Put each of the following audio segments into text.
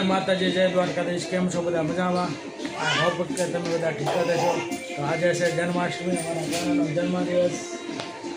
જય માતાજી, જય દ્વારકાધીશ. કેમ છો બધા? મજામાં? આ હોપ કે તમે બધા ઠીક છો તો આજે છે જન્માષ્ટમી, અમારા ગાનાનો જન્મદિવસ.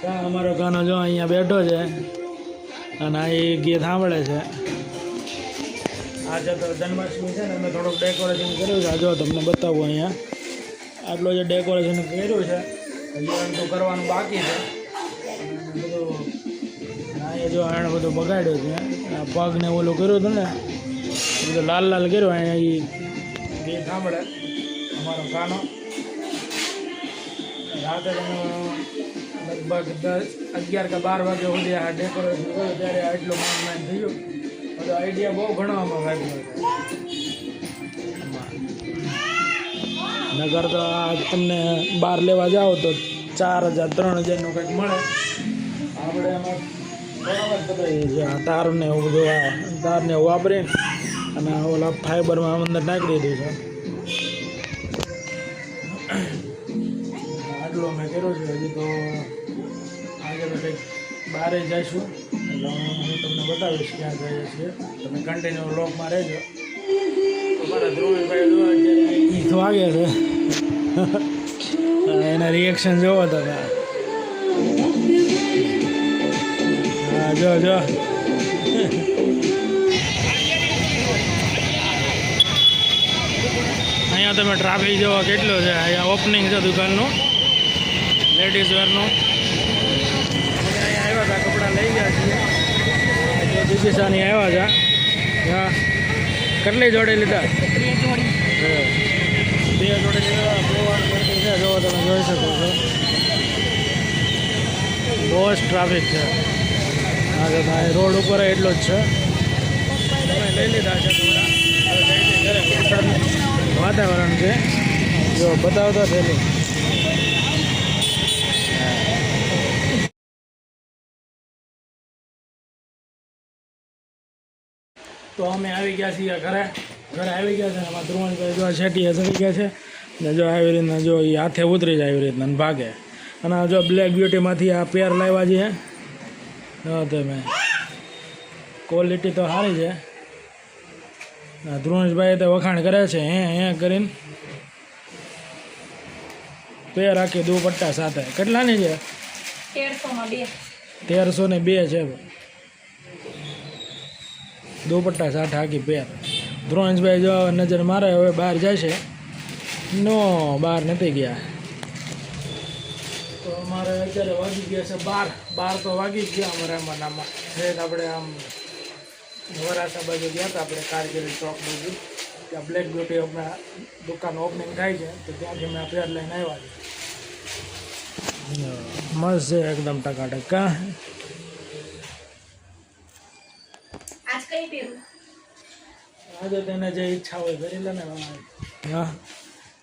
ત્યાં અમારો ગાનો જો અહીંયા બેઠો છે અને આ એ ગીત સાંભળે છે. આજે તો જન્માષ્ટમી છે ને, અમે થોડુંક ડેકોરેશન કર્યું છે. આ તમને બતાવું અહીંયા. આટલું જે ડેકોરેશન કર્યું છે હજી તો કરવાનું બાકી છે. બધું અહીંયા જો એને બધું બગાડ્યું છે. પગને ઓલું કર્યું હતું ને બધું લાલ લાલ કર્યો અહીંયા એ સાંભળે અમારો ગાનો. રાતે લગભગ દસ અગિયાર કે બાર વાગે સુધી આ ડેકોરેશન કર્યું ત્યારે આટલું માન માન થયું. બધો આઈડિયા બહુ ઘણો આમાં વાગ્યો. નગર તો તમને બહાર લેવા જાઓ તો ચાર હજાર ત્રણ હજારનું કંઈક મળે. આપણે એમાં બરાબર છીએ તારને એવું બધું તારને એવું વાપરીને અને ઓલા ફાઈબરમાં અંદર નાખી દીધું છે. આટલો મેં કર્યો છે હજી તો આગળ કંઈક બહાર જઈશું. એટલે હું તમને બતાવીશ ક્યાં જઈએ છીએ. તમે કન્ટિન્યુ લોકમાં રહેજો. અમારા ધ્રુવીભાઈ જો અત્યારે ગીત વાગે છે. એના રિએક્શન જોવો તમે. હા જો જો. અહીંયા તમે ટ્રાફિક જોવો કેટલો છે? અહીંયા ઓપનિંગ છે દુકાનનું. લેડીઝ વેરનું અહીંયા આવ્યા હતા, કપડાં લઈ ગયા છીએ. દીદીસાની આવ્યા છે હા. કેટલી જોડે લીધા? બે જોડે. લીધા. છે તમે જોઈ શકો છો. બહુ ટ્રાફિક છે. હા, તો ભાઈ, રોડ ઉપર એટલો જ છે. તમે લઈ લીધા છે હવે જઈશું ઘરે વરસાદનું વાતાવરણ છે. જો બતાવતા થયેલું તો અમે આવી ગયા છીએ ઘરે. ઘરે આવી ગયા છે અમારા એમાં ધ્રુવનભાઈ જો છેટીએ ચડી ગયા છે. ને જો આવી રીતના જો એ હાથે ઉતરી જાય આવી રીતના ભાગે. અને જો બ્લેક બ્યુટીમાંથી આ પેર લાવ્યા છે. તમે ક્વોલિટી તો સારી છે. ના તો વખાણ કરે છે હે હે કરીને. પેર આખી દુપટ્ટા સાથે. કેટલાની છે? તેરસો ને બે છે દુપટ્ટા સાથે આખી પેર. ધ્રુવંશભાઈ જો નજર મારે હવે બહાર જાય છે. નો બહાર નથી ગયા. તો અમારે અત્યારે વાગી ગયા છે બાર. બાર તો વાગી જ ગયા અમારે આમાં નામાં. આપણે આમ વરાસા બાજુ ગયા હતા આપણે કારગીલ ચોક બાજુ. ત્યાં બ્લેક બ્યુટી હમણાં દુકાન ઓપનિંગ થાય છે તો ત્યાંથી અમે ફેર લઈને આવ્યા છીએ. મસ્ત છે એકદમ ટકા કા આજ કઈ પહેરું? આજે તેને જે ઈચ્છા હોય કરી લે ને હા.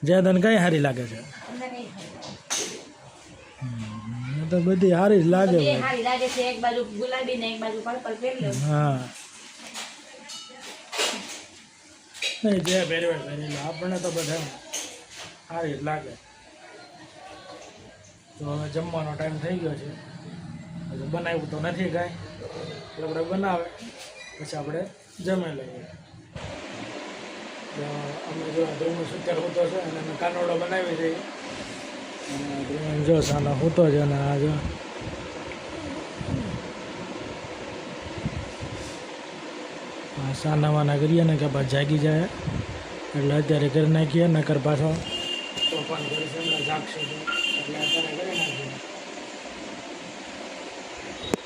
જે તને કઈ સારી લાગે છે? તો બધી સારી જ લાગે છે. એક બાજુ ગુલાબી ને એક બાજુ પર્પલ પહેરી હા. જે પહેરવે પહેરી લે આપણને તો બધા સારી જ લાગે. તો હવે જમવાનો ટાઈમ થઈ ગયો છે. હજુ બનાવ્યું તો નથી કાંઈ. એટલે આપણે બનાવે. પછી આપણે જમી લઈએ. તો અમે જો ધ્રુવનો સુતર હોતો છે અને કાનોડો બનાવી દઈએ અને ધ્રુવન જો સાનો હોતો છે અને આ જો આ સાના વાના કરીએ ને કે પાછા જાગી જાય એટલે અત્યારે કરી નાખીએ નકર પાછો તોફાન કરશે હમણાં જાગશે તો એટલે અત્યારે કરી નાખીએ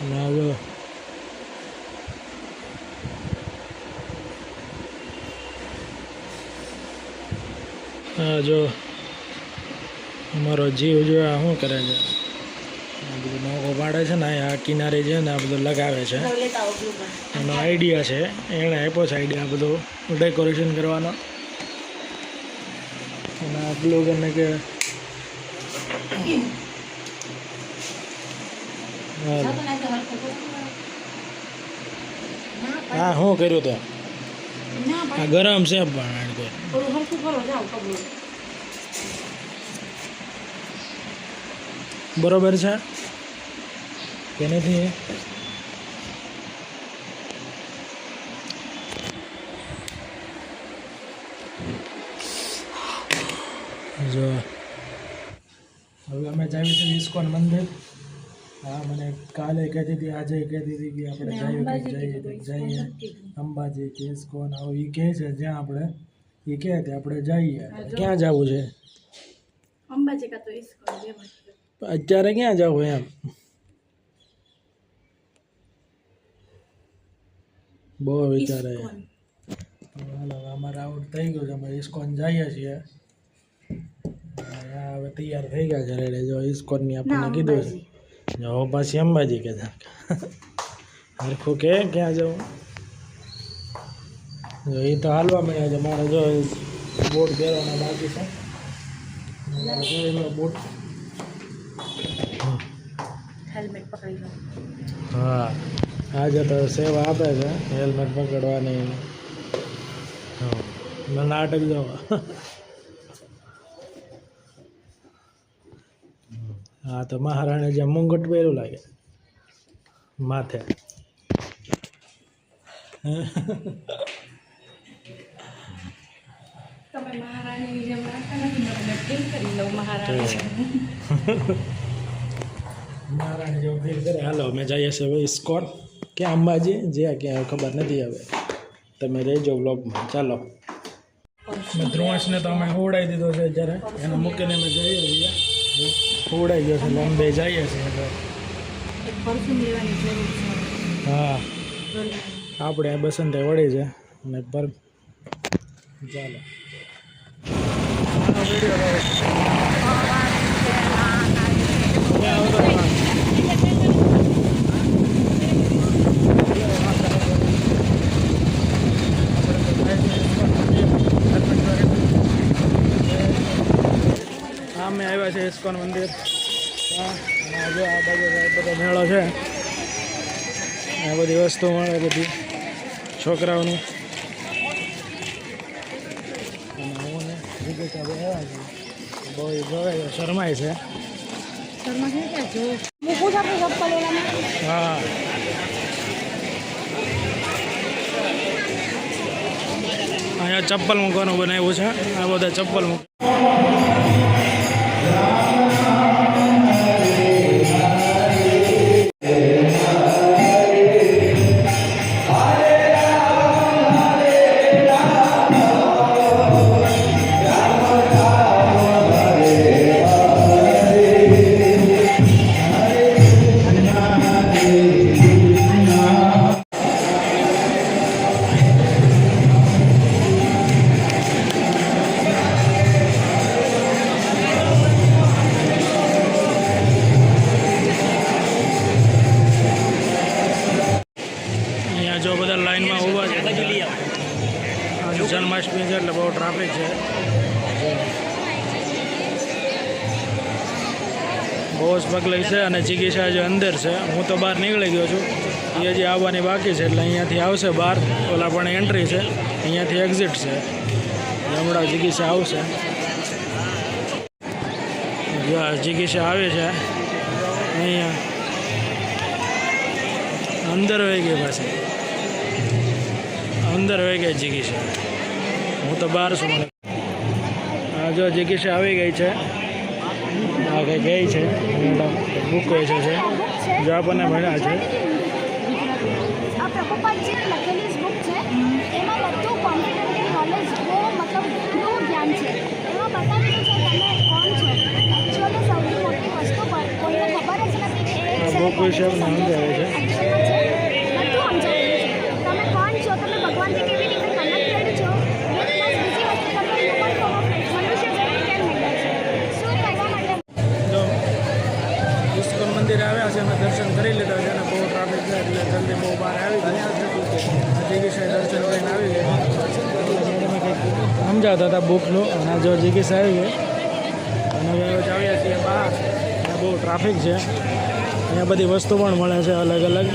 અને હવે હા જો અમારો જીવ જો આ શું કરે છે આ બધું નોકો પાડે છે ને, આ કિનારે છે ને આ બધું લગાવે છે. એનો આઈડિયા છે. એણે આપ્યો છે આઈડિયા બધો ડેકોરેશન કરવાનો. અને આ બ્લોગરને કે હા. હા કર્યું તો? આ ગરમ છે પણ બરોબર છે? તેનાથી જો હવે અમે જાવી છે ઇસ્કોન મંદિર. હા મને કાલે કહેતી હતી આજે કહેતી હતી કે આપણે જઈએ જઈએ. જઈએ અંબાજી કે ઇસ્કોન હવે એ કહે છે જ્યાં આપણે એ કહે કે આપણે જઈએ. ક્યાં જવું છે? અંબાજી કા તો ઇસ્કોન અત્યારે ક્યાં જવું એમ? બહુ વિચારે ઇસ્કોન. હાલો હવે અમારે આઉટ થઈ ગયું છે. અમે ઇસ્કોન જઈએ છીએ. હા, હવે તૈયાર થઈ ગયા છે રેડે જો ઇસ્કોનની ના આપણને કીધું છે. અંબાજી. જો પાછી અંબાજી કે હરખું કે ક્યાં જવું? જો એ તો હાલવા મળ્યા છે. મારે જો બોટ પહેરવાના બાકી છે. મારે જોયેલો બોટ હેલ્મેટ પકડી લો. હા. આજે તો સેવા આપે છે હેલ્મેટ પકડવાની. હા નાટક જવા. હા તો મહારાણી જે મુંગટ પહેર્યું લાગે માથે. તમે મહારાણીની જેમ રાખતા નથી કરી લઉં મહારાણી. મહારાણી જેવું ફીલ કરે હાલો અમે જઈએ છીએ હવે ક્યાં અંબાજી? જ્યાં ક્યાં? ખબર નથી હવે. તમે રહેજો બ્લોગમાં ચાલો. ધ્રુવાસને તો અમે ઉડાઈ દીધો છે જ્યારે. એને મૂકીને અમે જઈએ છીએ. ઉડાઈ ગયો છે એટલે જઈએ છીએ એટલે એક પરફ્યુમ લેવાની જરૂર છે. હા. આપણે આ બસંતે વળી છે. અને પર ચાલો. વીડિયો રહે. ત્યાં આવતો રહે. હા અમે આવ્યા છે ઇસ્કોન મંદિર. જો આ બાજુ બધો મેળો છે. આ બધી વસ્તુ મળે બધી છોકરાઓની. આવ્યા છે. હા. અહીંયા ચપ્પલ મૂકવાનું બનાવ્યું છે. આ બધા ચપ્પલ મૂક અહીંયા જન્માષ્ટમી છે એટલે બહુ ટ્રાફિક છે. બહુ જ છે અને ચિકિત્સા જે અંદર છે, હું તો બહાર નીકળી ગયો છું. એ હજી આવવાની બાકી છે એટલે અહીંયાથી આવશે બહાર. ઓલા પણ એન્ટ્રી છે, અહીંયાથી એક્ઝિટ છે. હમણાં ચિકિત્સા આવશે. ચિકિત્સા આવે છે, અહીંયા અંદર વહી ગઈ પાછી. અંદર વહી ગઈ ચિકિત્સા હું તો બહાર છું. મને આ જો ચિકિત્સા આવી ગઈ છે. આ કંઈ ગઈ છે. બુક હોય છે જો આપણને મળ્યા છે. આ વિશે નામ લખેલી છે. સમજાવતા હતા બુકનું અને જો જીગીસ આવી ગઈ અને હવે હવે છીએ બહાર. બહુ ટ્રાફિક છે. અહીંયા બધી વસ્તુ પણ મળે છે અલગ અલગ.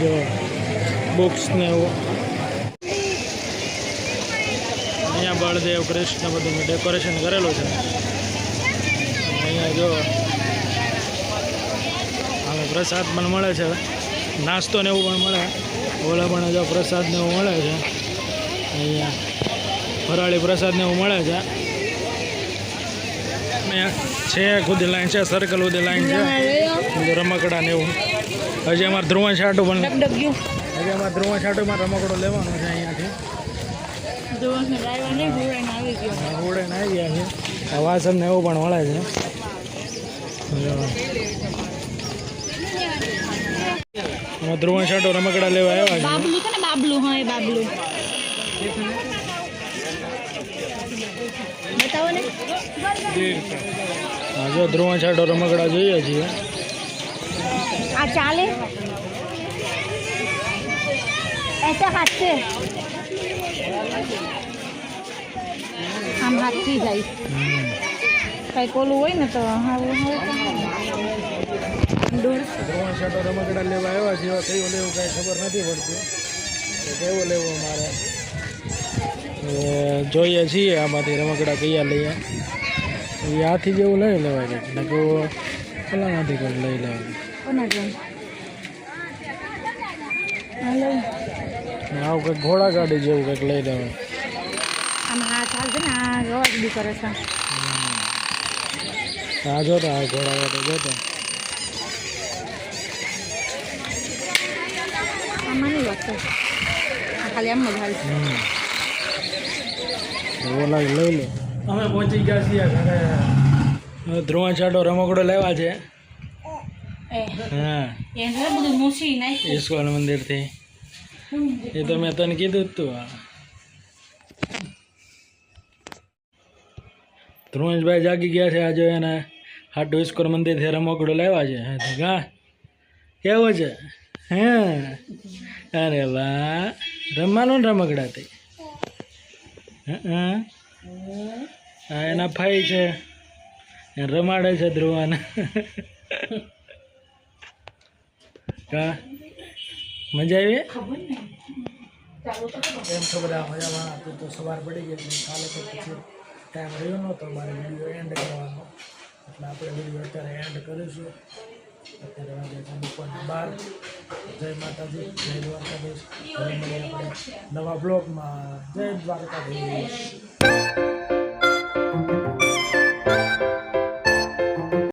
જો બુક્સ ને એવું. અહીંયા બળદેવ કૃષ્ણ બધું ડેકોરેશન કરેલું છે. અહીંયા જો હવે પ્રસાદ પણ મળે છે. નાસ્તો ને એવું પણ મળે. ઓલા પણ જો પ્રસાદ ને એવું મળે છે. અહીંયા ફરાળી પ્રસાદને એવું મળે છે. છે ખુદી લાઈન છે સર્કલ સુધી લાઈન છે. રમકડા ને એવું. હજી અમારે ધ્રુવન છાટું પણ હજી અમારે ધ્રુવન છાટુમાં રમકડો લેવાનો છે અહીંયાથી. દોસ્ત ડ્રાઈવર નહીં ઘોડાઈને આવી ગયો. હોડે આવી ગયા છે. વાસણ ને એવું પણ મળે છે. ધ્રુવન છાટો રમકડા લેવા આવ્યા છે. બાબલું? હા એ બાબલું. હા જો ધ્રુવન છાટો રમકડા જોઈએ છીએ આ ચાલે ऐसा हाथ से આમ હાથથી જાય કંઈક ઓલું હોય ને તો હારું હોય દોઢસો ધ્રુવન છાટો રમકડા લેવા આવ્યા છીએ હવે કયું લેવું કાંઈ ખબર નથી પડતી તો કેવું લેવું મારે હવે જોઈએ છીએ આમાંથી રમકડા કયા લઈએ. એ હાથી જેવું લઈ લેવાય ને કેવું પેલામાંથી લઈ લેવાય. આવું કંઈક ઘોડા ગાડી જેવું કંઈક લઈ લેવાય. આ જોતા ઘોડા ગાડી જોતા. ખાલી આમ જ હાલ. ઓલા લઈ લો. અમે પહોંચી ગયા છીએ ઘરે. ધ્રુવન છાટો રમકડો લેવા છે. હા. એને બધું મૂસી નાખ્યું. ઇસ્કોન મંદિરથી. એ તો મેં તને કીધું જ તું. આ ધ્રુવંશભાઈ જાગી ગયા છે આજે એને હાટુ ઇસ્કોન મંદિરથી રમકડો લેવા છે. હા કેવો છે? હે? અરે વાહ. રમવાનું ને રમકડાથી. હા? એના ભાઈ છે. રમાડે છે ધ્રુવાને. હા મજા આવી? એમ તો બધા મજામાં. હતું તો સવાર પડી ગઈ કાલે તો પછી ટાઈમ રહ્યો નહોતો. મારે વીડિયો એન્ડ કરવાનો. એટલે આપણે વીડિયો અત્યારે એન્ડ કરીશું. અત્યારે વાગે છે બપોરના બાર. જય માતાજી જય દ્વારકાધીશ. હવે મળીએ આપણે નવા બ્લોગમાં જય દ્વારકાધીશ.